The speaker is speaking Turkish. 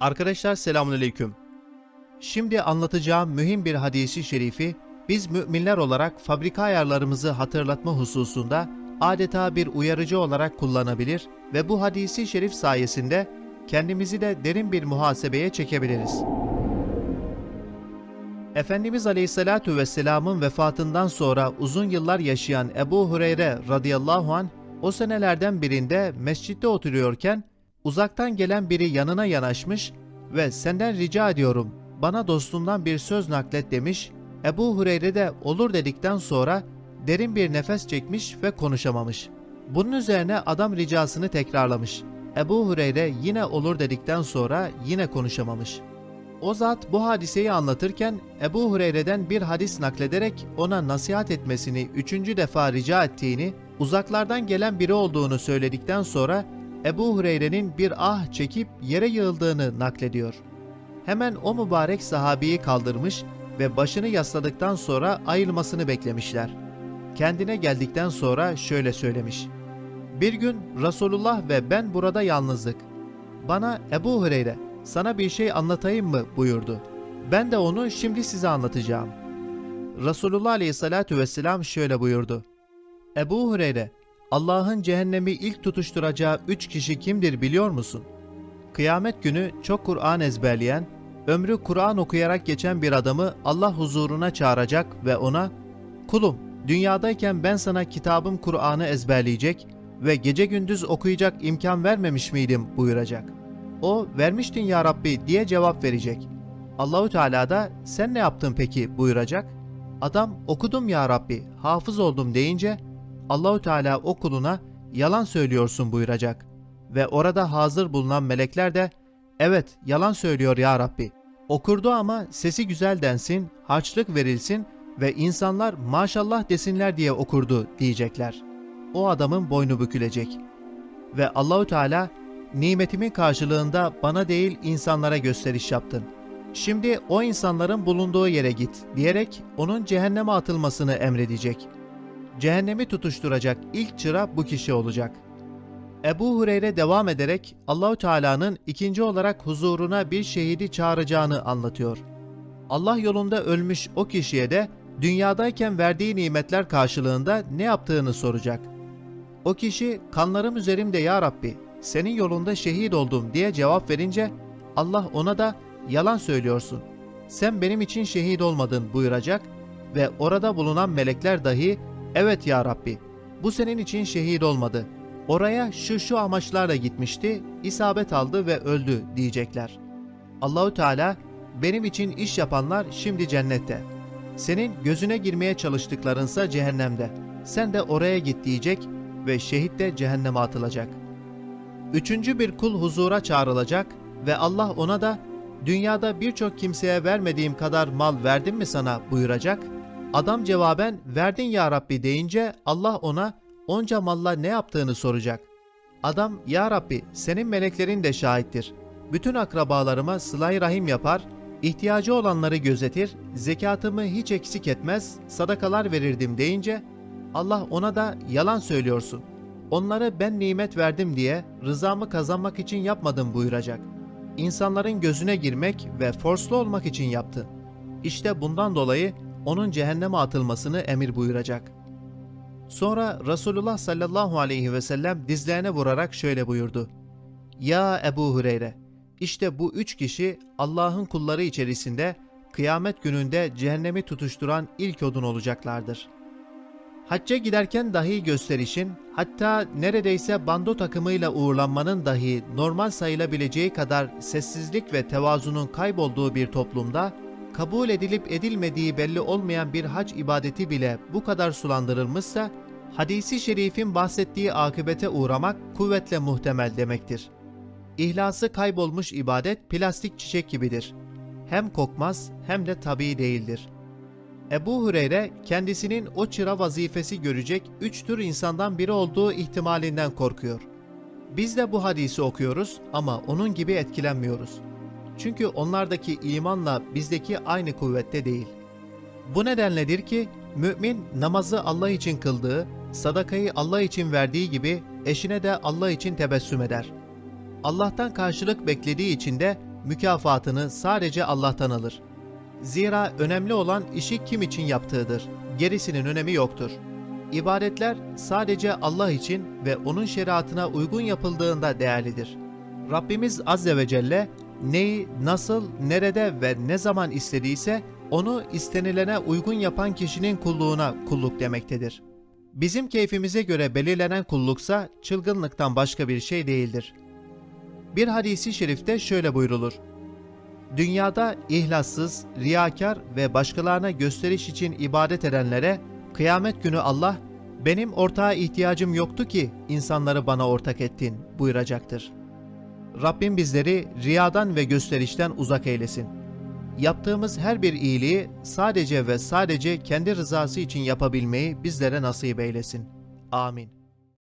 Arkadaşlar selamünaleyküm. Şimdi anlatacağım mühim bir hadisi şerifi biz müminler olarak fabrika ayarlarımızı hatırlatma hususunda adeta bir uyarıcı olarak kullanabilir ve bu hadisi şerif sayesinde kendimizi de derin bir muhasebeye çekebiliriz. Efendimiz Aleyhisselatü Vesselam'ın vefatından sonra uzun yıllar yaşayan Ebu Hureyre radıyallahu an o senelerden birinde mescitte oturuyorken uzaktan gelen biri yanına yanaşmış ve senden rica ediyorum bana dostundan bir söz naklet demiş. Ebu Hureyre de olur dedikten sonra derin bir nefes çekmiş ve konuşamamış. Bunun üzerine adam ricasını tekrarlamış. Ebu Hureyre yine olur dedikten sonra yine konuşamamış. O zat bu hadiseyi anlatırken Ebu Hureyre'den bir hadis naklederek ona nasihat etmesini üçüncü defa rica ettiğini, uzaklardan gelen biri olduğunu söyledikten sonra Ebu Hureyre'nin bir ah çekip yere yığıldığını naklediyor. Hemen o mübarek sahabiyi kaldırmış ve başını yasladıktan sonra ayılmasını beklemişler. Kendine geldikten sonra şöyle söylemiş. Bir gün Resulullah ve ben burada yalnızdık. Bana Ebu Hureyre sana bir şey anlatayım mı buyurdu. Ben de onu şimdi size anlatacağım. Resulullah Aleyhisselatü Vesselam şöyle buyurdu. Ebu Hureyre, Allah'ın cehennemi ilk tutuşturacağı üç kişi kimdir biliyor musun? Kıyamet günü çok Kur'an ezberleyen, ömrü Kur'an okuyarak geçen bir adamı Allah huzuruna çağıracak ve ona, Kulum, dünyadayken ben sana kitabım Kur'an'ı ezberleyecek ve gece gündüz okuyacak imkan vermemiş miydim buyuracak. O vermiştin ya Rabbi diye cevap verecek. Allahü Teala da sen ne yaptın peki buyuracak. Adam okudum ya Rabbi, hafız oldum deyince Allahü Teala o kuluna yalan söylüyorsun buyuracak. Ve orada hazır bulunan melekler de evet yalan söylüyor ya Rabbi. Okurdu ama sesi güzel densin, harçlık verilsin ve insanlar maşallah desinler diye okurdu diyecekler. O adamın boynu bükülecek. Ve Allahü Teala nimetimin karşılığında bana değil insanlara gösteriş yaptın. Şimdi o insanların bulunduğu yere git diyerek onun cehenneme atılmasını emredecek. Cehennemi tutuşturacak ilk çıra bu kişi olacak. Ebu Hureyre devam ederek Allahü Teala'nın ikinci olarak huzuruna bir şehidi çağıracağını anlatıyor. Allah yolunda ölmüş o kişiye de dünyadayken verdiği nimetler karşılığında ne yaptığını soracak. O kişi kanlarım üzerimde ya Rabbi senin yolunda şehit oldum diye cevap verince Allah ona da yalan söylüyorsun. Sen benim için şehit olmadın buyuracak ve orada bulunan melekler dahi evet ya Rabbi bu senin için şehit olmadı. Oraya şu şu amaçlarla gitmişti, isabet aldı ve öldü diyecekler. Allahü Teala benim için iş yapanlar şimdi cennette. Senin gözüne girmeye çalıştıklarınsa cehennemde. Sen de oraya git diyecek ve şehit de cehenneme atılacak. Üçüncü bir kul huzura çağrılacak ve Allah ona da dünyada birçok kimseye vermediğim kadar mal verdim mi sana buyuracak. Adam cevaben verdin ya Rabbi deyince Allah ona onca malla ne yaptığını soracak. Adam ya Rabbi senin meleklerin de şahittir. Bütün akrabalarıma sılay rahim yapar, ihtiyacı olanları gözetir, zekatımı hiç eksik etmez, sadakalar verirdim deyince Allah ona da yalan söylüyorsun. Onları ben nimet verdim diye rızamı kazanmak için yapmadım buyuracak. İnsanların gözüne girmek ve forslu olmak için yaptı. İşte bundan dolayı onun cehenneme atılmasını emir buyuracak. Sonra Resulullah sallallahu aleyhi ve sellem dizlerine vurarak şöyle buyurdu. Ya Ebu Hureyre, işte bu üç kişi Allah'ın kulları içerisinde kıyamet gününde cehennemi tutuşturan ilk odun olacaklardır. Hacca giderken dahi gösterişin, hatta neredeyse bando takımıyla uğurlanmanın dahi normal sayılabileceği kadar sessizlik ve tevazunun kaybolduğu bir toplumda, kabul edilip edilmediği belli olmayan bir hac ibadeti bile bu kadar sulandırılmışsa, hadisi şerifin bahsettiği akıbete uğramak kuvvetle muhtemel demektir. İhlası kaybolmuş ibadet plastik çiçek gibidir. Hem kokmaz hem de tabii değildir. Ebu Hureyre kendisinin o çıra vazifesi görecek üç tür insandan biri olduğu ihtimalinden korkuyor. Biz de bu hadisi okuyoruz ama onun gibi etkilenmiyoruz. Çünkü onlardaki imanla bizdeki aynı kuvvette değil. Bu nedenledir ki mümin namazı Allah için kıldığı, sadakayı Allah için verdiği gibi eşine de Allah için tebessüm eder. Allah'tan karşılık beklediği için de mükafatını sadece Allah'tan alır. Zira önemli olan işi kim için yaptığıdır. Gerisinin önemi yoktur. İbadetler sadece Allah için ve onun şeriatına uygun yapıldığında değerlidir. Rabbimiz Azze ve Celle neyi, nasıl, nerede ve ne zaman istediyse onu istenilene uygun yapan kişinin kulluğuna kulluk demektedir. Bizim keyfimize göre belirlenen kulluksa çılgınlıktan başka bir şey değildir. Bir hadisi şerifte şöyle buyrulur. Dünyada ihlassız, riyakar ve başkalarına gösteriş için ibadet edenlere kıyamet günü Allah benim ortağa ihtiyacım yoktu ki insanları bana ortak ettin buyuracaktır. Rabbim bizleri riyadan ve gösterişten uzak eylesin. Yaptığımız her bir iyiliği sadece ve sadece kendi rızası için yapabilmeyi bizlere nasip eylesin. Amin.